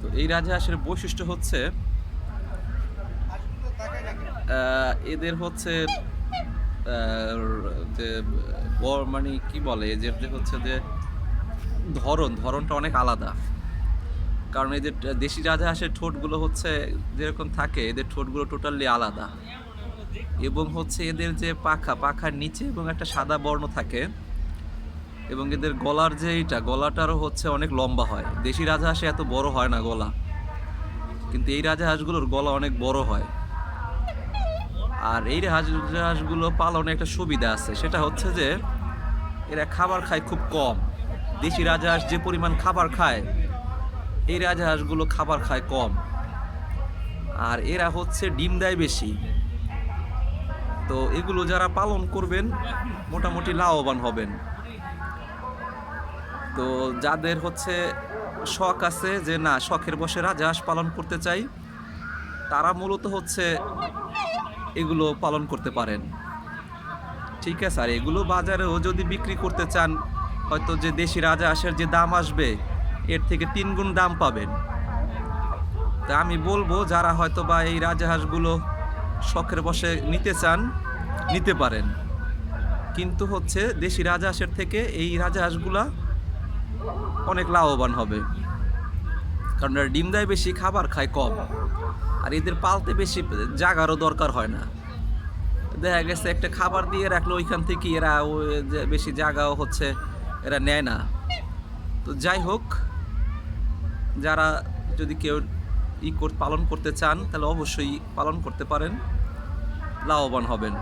তো এই রাজহাঁসের বৈশিষ্ট্য হচ্ছে এদের হচ্ছে যে মানে কি বলে, এদের যে হচ্ছে যে ধরন, ধরনটা অনেক আলাদা। কারণ এদের দেশি রাজহাঁসের ঠোঁটগুলো হচ্ছে যেরকম থাকে, এদের ঠোঁটগুলো টোটালি আলাদা। এবং হচ্ছে এদের যে পাখা, পাখার নিচে এবং একটা সাদা বর্ণ থাকে এবং এদের গলার যে এইটা, গলাটারও হচ্ছে অনেক লম্বা হয়। দেশি রাজহাঁসে এত বড় হয় না গলা। কিন্তু এই রাজহাঁসগুলোর গলা অনেক বড় হয়। আর এই রাজহাঁসগুলো পালনে একটা সুবিধা আছে। সেটা হচ্ছে যে, এরা খাবার খায় খুব কম। দেশি রাজহাঁস যে পরিমাণ খাবার খায়, এই রাজহাঁসগুলো খাবার খায় কম। আর এরা হচ্ছে ডিম দেয় বেশি। তো এগুলো যারা পালন করবেন, মোটামুটি লাভবান হবেন। তো যাদের হচ্ছে শখ আছে যে না, শখের বসে রাজহাঁস পালন করতে চাই, তারা মূলত হচ্ছে এগুলো পালন করতে পারেন। ঠিক আছে? আর এগুলো বাজারেও যদি বিক্রি করতে চান, হয়তো যে দেশি রাজহাঁসের যে দাম আসবে, এর থেকে তিন গুণ দাম পাবেন। তা আমি বলব, যারা হয়তো বা এই রাজহাঁসগুলো শখের বসে নিতে চান, নিতে পারেন। কিন্তু হচ্ছে দেশি রাজহাঁসের থেকে এই রাজহাঁসগুলা অনেক লাভবান হবে। কারণ এরা ডিম দেয় বেশি, খাবার খায় কম। আর এদের পালতে বেশি জাগারও দরকার হয় না। দেখা গেছে একটা খাবার দিয়ে রাখলে ওইখান থেকে এরা বেশি জায়গাও হচ্ছে, এরা নেয় না। তো যাই হোক, যারা যদি কেউ ই পালন করতে চান, তাহলে অবশ্যই পালন করতে পারেন। লাভবান হবেন।